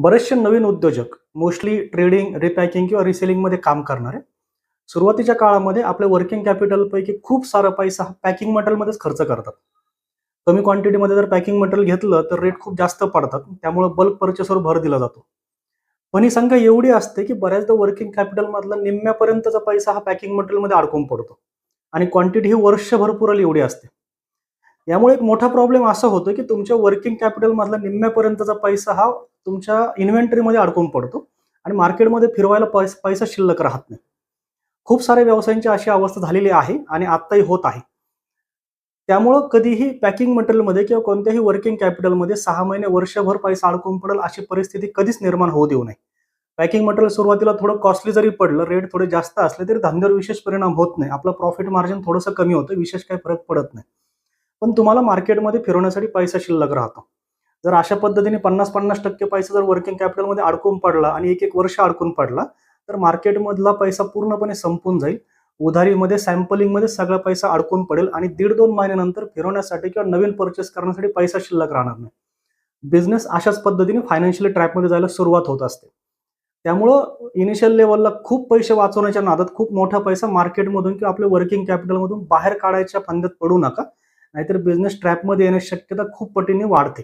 बरेचसे नवीन उद्योजक mostly trading रिपॅकिंग किंवा रिसेलिंगमध्ये काम करणारे सुरुवातीच्या काळामध्ये आपल्या वर्किंग कॅपिटलपैकी खूप सारा पैसा पॅकिंग मटेरियलमध्येच खर्च करतात. कमी क्वांटिटीमध्ये जर पॅकिंग मटेरियल घेतलं तर रेट खूप जास्त पडतात. त्यामुळे बल्क परचेसवर भर दिला जातो. पण ही संख्या एवढी असते की बऱ्याचदा वर्किंग कॅपिटलमधला निम्म्यापर्यंतचा पैसा हा पॅकिंग मटेरियलमध्ये अडकून पडतो. आणि क्वांटिटी ही वर्षभर पुरेल एवढी असते. यामुळे एक मोठा प्रॉब्लेम असा होतो की तुमच्या वर्किंग कॅपिटलमधला निम्म्यापर्यंतचा पैसा हा तुमच्या इन्व्हेंटरीमध्ये अडकून पडतो आणि मार्केटमध्ये फिरवायला पैसा पैसा शिल्लक राहत नाही. खूप साऱ्या व्यवसायांची अशी अवस्था झालेली आहे आणि आत्ताही होत आहे. त्यामुळं कधीही पॅकिंग मटेरियलमध्ये किंवा कोणत्याही वर्किंग कॅपिटलमध्ये सहा महिने वर्षभर पैसा अडकून पडेल अशी परिस्थिती कधीच निर्माण होऊ देऊ नये. पॅकिंग मटेरियल सुरुवातीला थोडं कॉस्टली जरी पडलं रेट थोडे जास्त असले तरी धंद्यावर विशेष परिणाम होत नाही. आपलं प्रॉफिट मार्जिन थोडंसं कमी होतं विशेष काही फरक पडत नाही. पण तुम्हाला मार्केटमध्ये फिरवण्यासाठी पैसा शिल्लक राहतो. जर अशा पद्धतीने पन्नास पन्नास टक्के पैसा जर वर्किंग कॅपिटलमध्ये अडकून पडला आणि एक एक वर्ष अडकून पडला तर मार्केटमधला पैसा पूर्णपणे संपून जाईल. उधारीमध्ये सॅम्पलिंगमध्ये सगळा पैसा अडकून पडेल आणि दीड दोन महिन्यानंतर फिरवण्यासाठी किंवा नवीन परचेस करण्यासाठी पैसा शिल्लक राहणार नाही. बिझनेस अशाच पद्धतीने फायनान्शियल ट्रॅपमध्ये जायला सुरुवात होत असते. त्यामुळं इनिशियल लेवलला खूप पैसे वाचवण्याच्या नादात खूप मोठा पैसा मार्केटमधून किंवा आपल्या वर्किंग कॅपिटलमधून बाहेर काढायच्या फंद्यात पडू नका. नाहीतर बिझनेस ट्रॅपमध्ये येण्याची शक्यता खूप पटीने वाढते.